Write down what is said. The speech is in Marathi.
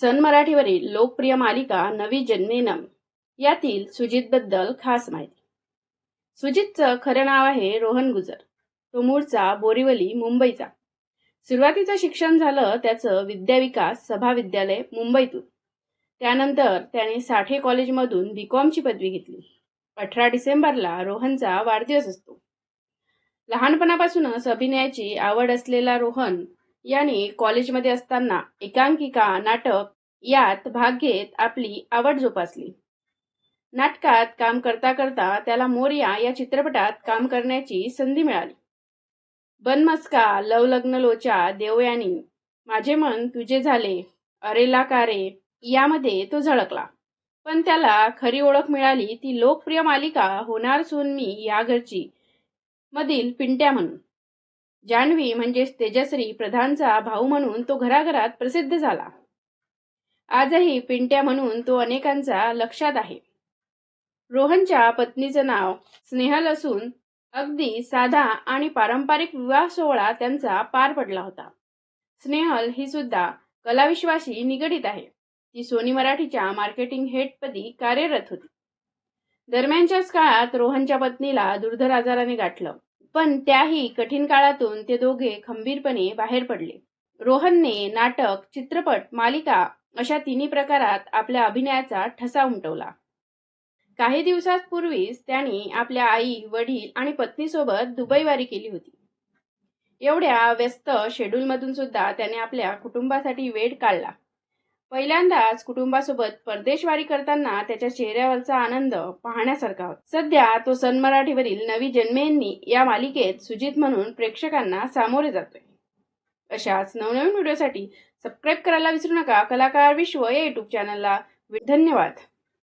सन मराठीवरील लोकप्रिय मालिका नवी जन्मेनम. यातील सुजितबद्दल खास माहिती. सुजितचं खरं नाव आहे रोहन गुजर. तो मूळचा बोरिवली मुंबईचा. सुरुवातीचं शिक्षण झालं त्याचं विद्याविकास सभा विद्यालय मुंबईतून. त्यानंतर त्याने साठे कॉलेजमधून बी कॉमची पदवी घेतली. अठरा डिसेंबरला रोहनचा वाढदिवस असतो. लहानपणापासूनच अभिनयाची आवड असलेला रोहन यांनी कॉलेजमध्ये असताना एकांकिका नाटक यात भाग घेत आपली आवड जोपासली. नाटकात काम करता करता त्याला मोर्या या चित्रपटात काम करण्याची संधी मिळाली. बनमस्का लव लग्न लोचा देवयानी माझे मन तुझे झाले अरेला कारे यामध्ये तो झळकला. पण त्याला खरी ओळख मिळाली ती लोकप्रिय मालिका होणार सून मी या घरची मधील पिंट्या म्हणून. जान्हवी म्हणजेच तेजश्री प्रधानचा भाऊ म्हणून तो घराघरात प्रसिद्ध झाला. आजही पिंट्या म्हणून तो अनेकांचा लक्षात आहे. रोहनच्या पत्नीचं नाव स्नेहल असून अगदी साधा आणि पारंपरिक विवाह सोहळा त्यांचा पार पडला होता. स्नेहल ही सुद्धा कलाविश्वाशी निगडीत आहे. ती सोनी मराठीच्या मार्केटिंग हेडपदी कार्यरत होती. दरम्यानच्याच काळात रोहनच्या पत्नीला दुर्धर आजाराने गाठलं. पण त्याही कठीण काळातून ते दोघे खंबीरपणे बाहेर पडले. रोहनने नाटक चित्रपट मालिका अशा तिन्ही प्रकारात आपल्या अभिनयाचा ठसा उमटवला. काही दिवसांपूर्वीच त्यांनी आपल्या आई वडील आणि पत्नीसोबत दुबईवारी केली होती. एवढ्या व्यस्त शेड्यूलमधून सुद्धा त्याने आपल्या कुटुंबासाठी वेळ काढला. पहिल्यांदाच कुटुंबासोबत परदेशवारी करताना त्याच्या चेहऱ्यावरचा आनंद पाहण्यासारखा होता. सध्या तो सन मराठीवरील नवी जन्मेंनी या मालिकेत सुजित म्हणून प्रेक्षकांना सामोरे जातोय. अशाच नवनवीन व्हिडिओसाठी सबस्क्राईब करायला विसरू नका. कलाकार विश्व या युट्यूब चॅनलला धन्यवाद.